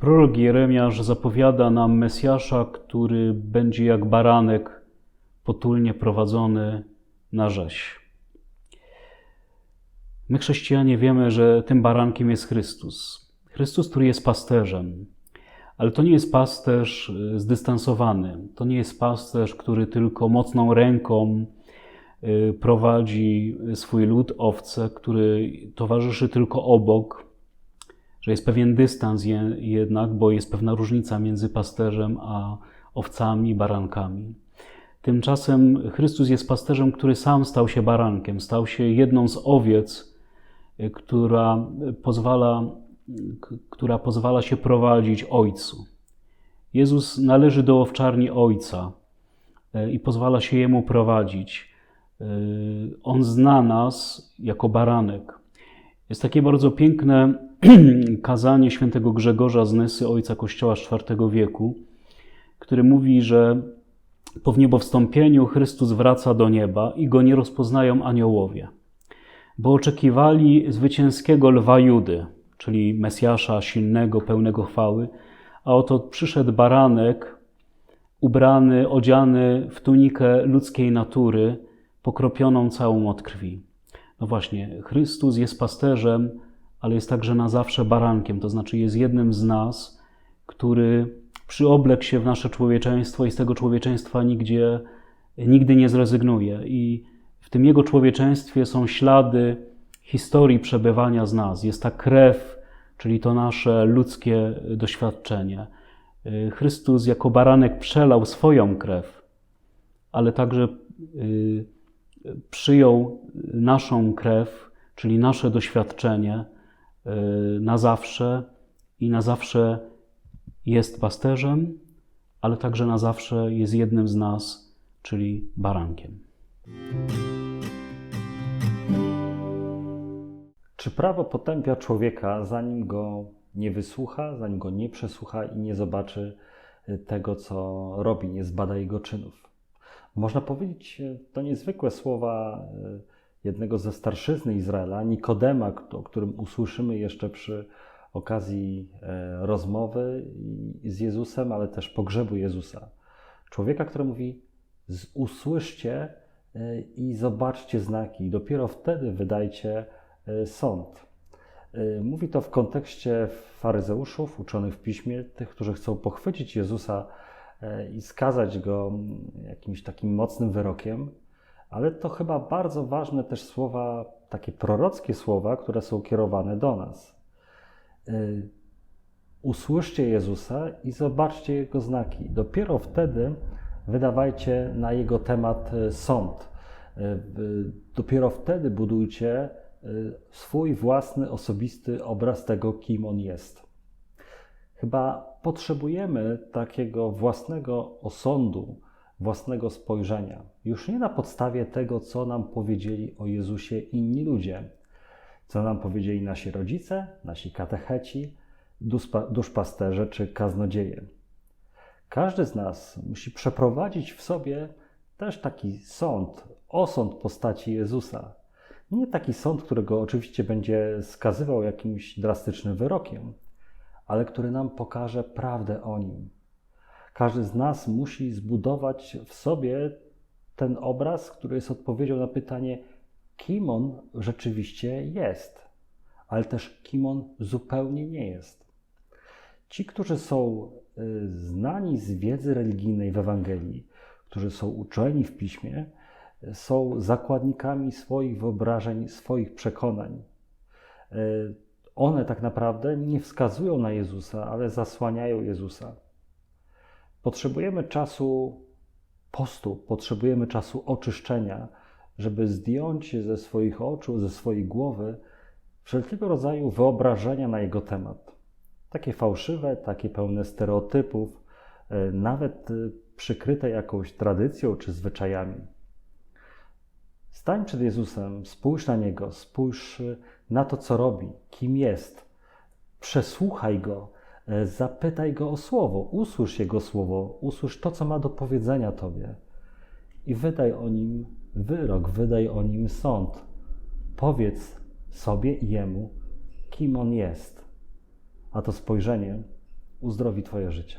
Prorok Jeremiasz zapowiada nam Mesjasza, który będzie jak baranek potulnie prowadzony na rzeź. My, chrześcijanie, wiemy, że tym barankiem jest Chrystus. Chrystus, który jest pasterzem. Ale to nie jest pasterz y, zdystansowany. To nie jest pasterz, który tylko mocną ręką y, prowadzi swój lud, owce, który towarzyszy tylko obok, że jest pewien dystans jednak, bo jest pewna różnica między pasterzem a owcami, barankami. Tymczasem Chrystus jest pasterzem, który sam stał się barankiem, stał się jedną z owiec, y, która pozwala która pozwala się prowadzić Ojcu. Jezus należy do owczarni Ojca e, i pozwala się Jemu prowadzić. E, On zna nas jako baranek. Jest takie bardzo piękne kazanie świętego Grzegorza z Nysy, ojca Kościoła IV wieku, który mówi, że po wniebowstąpieniu Chrystus wraca do nieba i go nie rozpoznają aniołowie, bo oczekiwali zwycięskiego lwa Judy, czyli Mesjasza silnego, pełnego chwały, a oto przyszedł baranek, ubrany, odziany w tunikę ludzkiej natury, pokropioną całą od krwi. No właśnie, Chrystus jest pasterzem, ale jest także na zawsze barankiem, to znaczy jest jednym z nas, który przyoblekł się w nasze człowieczeństwo i z tego człowieczeństwa nigdzie, nigdy nie zrezygnuje. I w tym Jego człowieczeństwie są ślady historii przebywania z nas. Jest ta krew, czyli to nasze ludzkie doświadczenie. Chrystus jako baranek przelał swoją krew, ale także y, przyjął naszą krew, czyli nasze doświadczenie y, na zawsze i na zawsze jest pasterzem, ale także na zawsze jest jednym z nas, czyli barankiem. Czy prawo potępia człowieka, zanim go nie wysłucha, zanim go nie przesłucha i nie zobaczy tego, co robi, nie zbada jego czynów? Można powiedzieć y, to niezwykłe słowa y, jednego ze starszyzny Izraela, Nikodema, o którym usłyszymy jeszcze przy okazji e, rozmowy z Jezusem, ale też pogrzebu Jezusa. Człowieka, który mówi: Usłyszcie i zobaczcie znaki, dopiero wtedy wydajcie E, sąd. E, mówi to w kontekście faryzeuszów, uczonych w piśmie, tych, którzy chcą pochwycić Jezusa e, i skazać go jakimś takim mocnym wyrokiem, ale to chyba bardzo ważne też słowa, takie prorockie słowa, które są kierowane do nas. Usłyszcie Jezusa i zobaczcie Jego znaki. Dopiero wtedy wydawajcie na Jego temat sąd. Dopiero wtedy budujcie swój własny, osobisty obraz tego, kim on jest. Chyba potrzebujemy takiego własnego osądu, własnego spojrzenia. Już nie na podstawie tego, co nam powiedzieli o Jezusie inni ludzie, co nam powiedzieli nasi rodzice, nasi katecheci, duszpasterze czy kaznodzieje. Każdy z nas musi przeprowadzić w sobie też taki sąd, osąd postaci Jezusa, nie taki sąd, którego oczywiście będzie skazywał jakimś drastycznym wyrokiem, ale który nam pokaże prawdę o nim. Każdy z nas musi zbudować w sobie ten obraz, który jest odpowiedzią na pytanie, kim on rzeczywiście jest, ale też kim on zupełnie nie jest. Ci, którzy są y, znani z wiedzy religijnej w Ewangelii, którzy są uczeni w piśmie, są zakładnikami swoich wyobrażeń, swoich przekonań. One tak naprawdę nie wskazują na Jezusa, ale zasłaniają Jezusa. Potrzebujemy czasu postu, potrzebujemy czasu oczyszczenia, żeby zdjąć ze swoich oczu, ze swojej głowy wszelkiego rodzaju wyobrażenia na jego temat. Takie fałszywe, takie pełne stereotypów, e, nawet e, przykryte jakąś tradycją czy zwyczajami. Stań przed Jezusem, spójrz na Niego, spójrz na to, co robi, kim jest. Przesłuchaj Go, e, zapytaj Go o słowo, usłysz Jego słowo, usłysz to, co ma do powiedzenia Tobie i wydaj o Nim wyrok, wydaj o Nim sąd. Powiedz sobie i Jemu, kim On jest. A to spojrzenie uzdrowi Twoje życie.